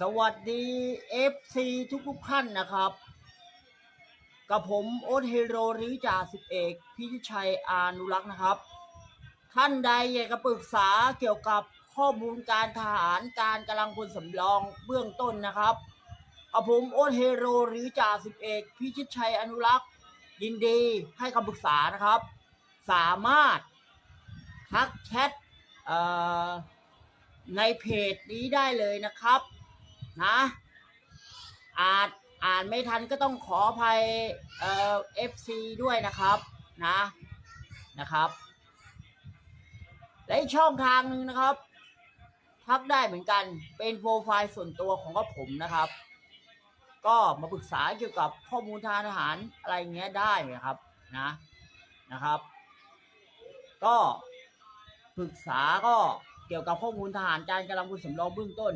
สวัสดี FC ทุกทุกๆท่านนะครับ กับผมโอ๊ตเฮโรหรือจ่าสิบเอกพิชิชัยอานุรักษ์นะครับ ท่านใดอยากจะปรึกษาเกี่ยวกับข้อมูลการทหารการกำลังพลสำรองเบื้องต้นนะครับกับผมโอ๊ตเฮโรหรือจ่าสิบเอกพิชิชัยอนุรักษ์ ยินดีให้คำปรึกษานะครับ สามารถทักแชทในเพจนี้ได้เลยนะครับ นะ อาจอ่านไม่ทันก็ต้องขออภัยเอ่อฟซีด้วยนะครับนะนะครับ และช่องทางหนึ่งนะครับทักได้เหมือนกันเป็นโปรไฟล์ส่วนตัวของกผมนะครับ ก็มาปรึกษาเกี่ยวกับข้อมูลทางทหารอะไรเงี้ยได้นะครับนะนะครับ ก็ปรึกษาก็เกี่ยวกับข้อมูลทหารการกำลังพลสำรองเบื้องต้น